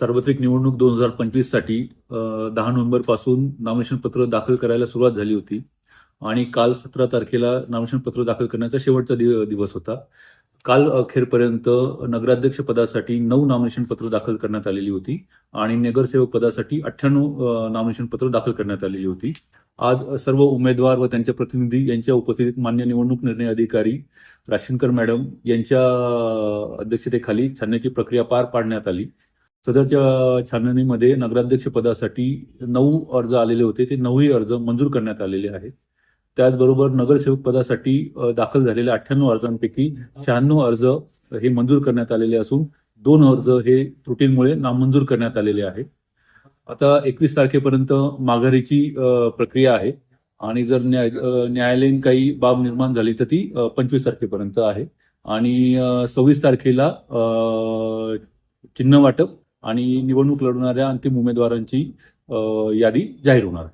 सार्वत्रिक निवडणूक दोन हजार पंचवीससाठी दहा नोव्हेंबरपासून नामिनेशन पत्र दाखल करायला सुरुवात झाली होती. आणि काल सतरा तारखेला नामिनेशन पत्र दाखल करण्याचा शेवटचा दिवस होता. काल अखेरपर्यंत नगराध्यक्ष पदासाठी नऊ नॉमिनेशन पत्र दाखल करण्यात आलेली होती आणि नगरसेवक पदासाठी अठ्ठ्याण्णव नॉमिनेशन पत्र दाखल करण्यात आलेली होती. आज सर्व उमेदवार व त्यांचे प्रतिनिधी यांच्या उपस्थितीत मान्य निवडणूक निर्णय अधिकारी राशीनकर मॅडम यांच्या अध्यक्षतेखाली छानण्याची प्रक्रिया पार पाडण्यात आली. सदरच्या छाननीमध्ये नगराध्यक्ष पदासाठी नऊ अर्ज आलेले होते. ते नऊही अर्ज मंजूर करण्यात आलेले आहेत. त्याचबरोबर नगरसेवक पदासाठी दाखल झालेल्या अठ्ठ्याण्णव अर्जांपैकी शहाण्णव अर्ज हे मंजूर करण्यात आलेले असून दोन अर्ज हे त्रुटींमुळे नामंजूर करण्यात आलेले आहेत. आता एकवीस तारखेपर्यंत माघारीची प्रक्रिया आहे आणि जर न्याय न्यायालयीन काही बाब निर्माण झाली तर ती पंचवीस तारखेपर्यंत आहे. आणि सव्वीस तारखेला चिन्ह वाटप आणि निवडणूक लढवणाऱ्या अंतिम उमेदवारांची यादी जाहीर होणार आहे.